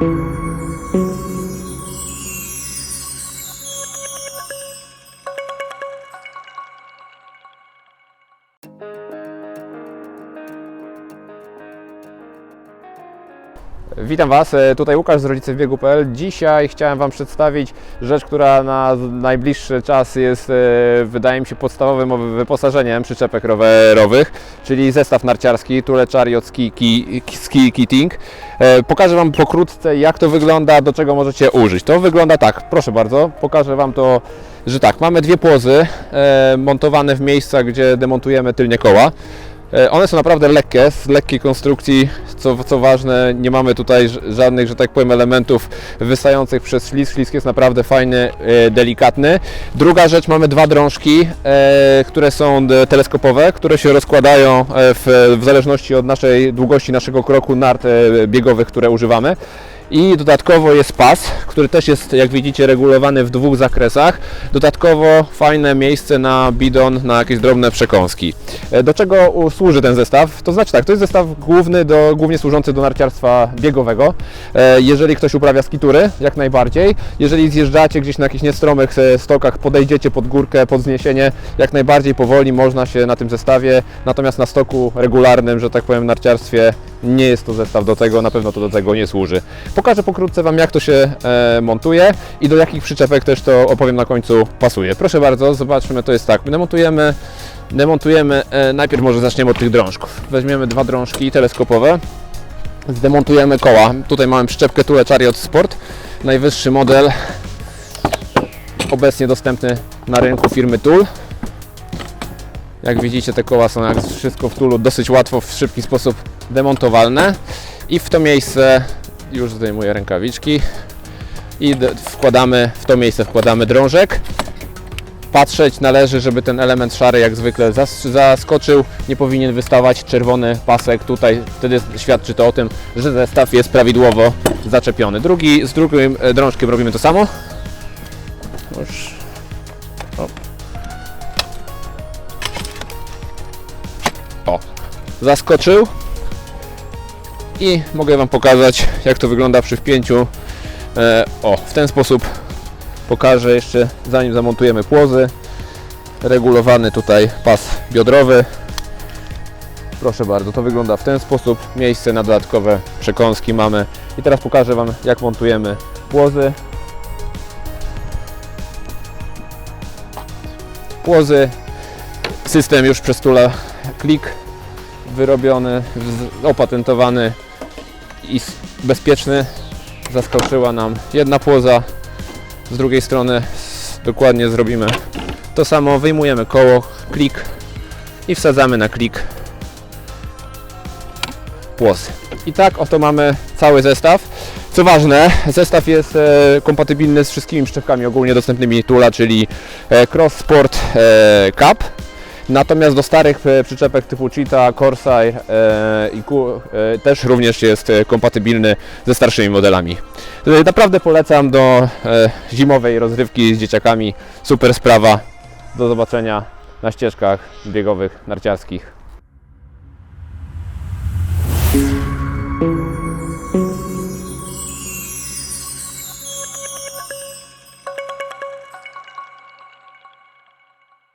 thank you Witam Was, e, tutaj Łukasz z rodzicewbiegu.pl. Dzisiaj chciałem Wam przedstawić rzecz, która na najbliższy czas jest, e, wydaje mi się, podstawowym wyposażeniem przyczepek rowerowych, czyli zestaw narciarski Tule Chariot Ski, Ki- Ski Kitting. E, Pokażę Wam pokrótce, jak to wygląda, do czego możecie użyć. To wygląda tak, proszę bardzo, pokażę Wam to, że tak, mamy dwie płozy montowane w miejscach, gdzie demontujemy tylnie koła. E, One są naprawdę lekkie, z lekkiej konstrukcji, co, co ważne, nie mamy tutaj żadnych, że tak powiem, elementów wystających przez ślizg. Ślizg jest naprawdę fajny, e, delikatny. Druga rzecz, mamy dwa drążki, e, które są teleskopowe, które się rozkładają w, w zależności od naszej długości naszego kroku nart biegowych, które używamy. I dodatkowo jest pas, który też jest, jak widzicie, regulowany w dwóch zakresach. Dodatkowo fajne miejsce na bidon, na jakieś drobne przekąski. E, Do czego służy ten zestaw? To znaczy tak, to jest zestaw główny, do, głównie służący do narciarstwa biegowego. E, Jeżeli ktoś uprawia skitury, jak najbardziej. Jeżeli zjeżdżacie gdzieś na jakichś niestromych e, stokach, podejdziecie pod górkę, pod wzniesienie, jak najbardziej powoli można się na tym zestawie. Natomiast na stoku regularnym, że tak powiem, narciarstwie nie jest to zestaw do tego, na pewno to do tego nie służy. Pokażę pokrótce Wam, jak to się e, montuje i do jakich przyczepek też to opowiem na końcu pasuje. Proszę bardzo, zobaczmy, to jest tak, my demontujemy, demontujemy, e, najpierw może zaczniemy od tych drążków. Weźmiemy dwa drążki teleskopowe, zdemontujemy koła. Tutaj mamy przyczepkę Tule Chariot Sport, najwyższy model, obecnie dostępny na rynku firmy Tool. Jak widzicie, te koła są jak wszystko w Tulu dosyć łatwo, w szybki sposób demontowalne. I w to miejsce już zdejmuję rękawiczki i wkładamy, w to miejsce wkładamy drążek. Patrzeć należy, żeby ten element szary jak zwykle zas- zaskoczył. Nie powinien wystawać czerwony pasek tutaj. Wtedy świadczy to o tym, że zestaw jest prawidłowo zaczepiony. Drugi, z drugim e, drążkiem robimy to samo. Już. O. Zaskoczył. I mogę Wam pokazać, jak to wygląda przy wpięciu. E, o, w ten sposób pokażę jeszcze, zanim zamontujemy płozy. Regulowany tutaj pas biodrowy. Proszę bardzo, to wygląda w ten sposób. Miejsce na dodatkowe przekąski mamy. I teraz pokażę Wam, jak montujemy płozy. Płozy. System już przez Tula Klik wyrobiony, opatentowany i bezpieczny. Zaskoczyła nam jedna płoza. Z drugiej strony dokładnie zrobimy to samo. Wyjmujemy koło, klik i wsadzamy na klik płosy. I tak oto mamy cały zestaw. Co ważne, zestaw jest e, kompatybilny z wszystkimi przyczepkami ogólnie dostępnymi Tula, czyli e, Cross Sport e, Cup. Natomiast do starych e, przyczepek typu Cheetah, Corsair e, i Ku e, też również jest kompatybilny ze starszymi modelami. Naprawdę polecam do zimowej rozrywki z dzieciakami. Super sprawa. Do zobaczenia na ścieżkach biegowych, narciarskich.